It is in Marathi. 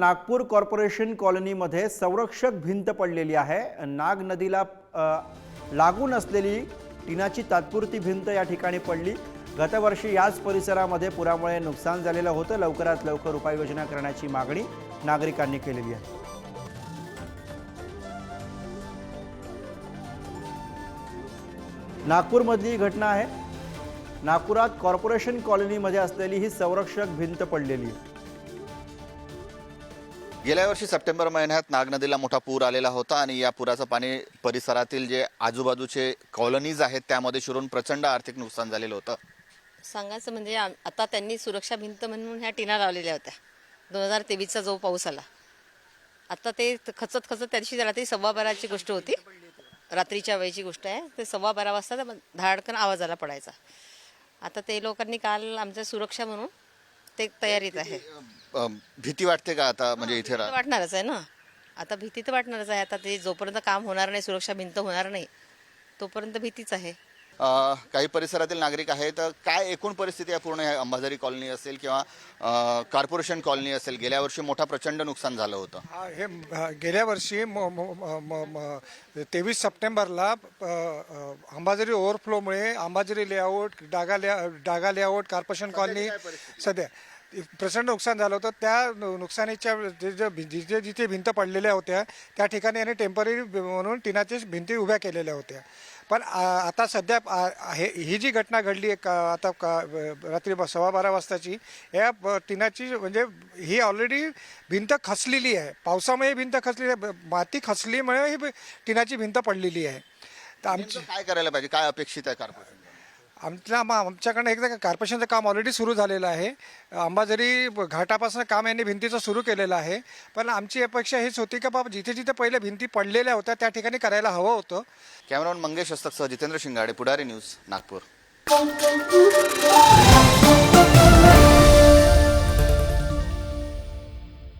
नागपूर कॉर्पोरेशन कॉलनीमध्ये संरक्षक भिंत पडलेली आहे. नाग नदीला लागून असलेली टिनाची तात्पुरती भिंत या ठिकाणी पडली. गतवर्षी याच परिसरामध्ये पुरामुळे नुकसान झालेलं होतं. लवकरात लवकर उपाययोजना करण्याची मागणी नागरिकांनी केलेली आहे. नागपूरमधली ही घटना आहे. नागपुरात कॉर्पोरेशन कॉलनीमध्ये असलेली ही संरक्षक भिंत पडलेली आहे. गेल्या वर्षी सप्टेंबर महिन्यात नाग नदीला मोठा पूर आलेला होता आणि या पुराचं पाणी परिसरातील जे आजूबाजूचे कॉलनीज आहेत त्यामध्ये शिरून प्रचंड आर्थिक नुकसान झालेलं होतं. सांगायचं म्हणजे आता त्यांनी सुरक्षा भिंत म्हणून ह्या टीना लावलेल्या होत्या. दोन हजार तेवीसचा जो पाऊस आला. आता ते खचत खचत त्या दिवशी रात्री सव्वा बाराची गोष्ट होती. रात्रीच्या वेळेची गोष्ट आहे. ते सव्वा बारा वाजता त्या धाडकन आवाजाला पडायचा. आता ते लोकांनी काल आमच्या सुरक्षा म्हणून ते तयारीत आहे. अं, भीती वाटते का आता म्हणजे इथे तर वाटणारच आहे ना. आता भीती तर वाटणारच आहे. आता ते जोपर्यंत काम होणार नाही सुरक्षा भिंत होणार नाही तोपर्यंत भीतीच आहे. काही परिसरातील नागरिक आहेत. काय एकूण परिस्थिती आहे पूर्ण अंबाझरी कॉलनी असेल किंवा कॉर्पोरेशन कॉलनी असेल? गेल्या वर्षी मोठा प्रचंड नुकसान झालं होतं. हा, गेल्या वर्षी तेवीस सप्टेंबरला अंबाझरी ओव्हरफ्लोमुळे अंबाझरी लेआउट डागा लेआ डागा लेआउट कॉर्पोरेशन कॉलनी सध्या प्रचंड नुकसान झालं होतं. त्या नुकसानीच्या भि- जिथे जिथे भिंत पडलेल्या होत्या त्या ठिकाणी याने टेंपररी म्हणून टिनाची भिंती उभ्या केलेल्या होत्या. पण आ, आता सध्या हे ही जी घटना घडली आहे का आता का रात्री सव्वा बारा वाजताची या टिनाची म्हणजे ही ऑलरेडी भिंत खचलेली आहे. पावसामुळे भिंत खचलेली आहे. माती खचलीमुळे ही टिनाची भिंत पडलेली आहे. तर आमची काय करायला पाहिजे? काय अपेक्षित आहे कॉर्पोरेशन आमच्या मा आमच्याकडनं एकदा कार्पोरेशनचं काम ऑलरेडी सुरू झालेलं आहे. अंबाझरी घाटापासून काम यांनी भिंतीचं सुरू केलेलं आहे. पण आमची अपेक्षा हीच होती की बाबा जिथे जिथे पहिले भिंती पडलेल्या होत्या त्या ठिकाणी करायला हवं होतं. कॅमेरामन मंगेश हस्तकसह जितेंद्र शिंगाडे पुढारी न्यूज नागपूर.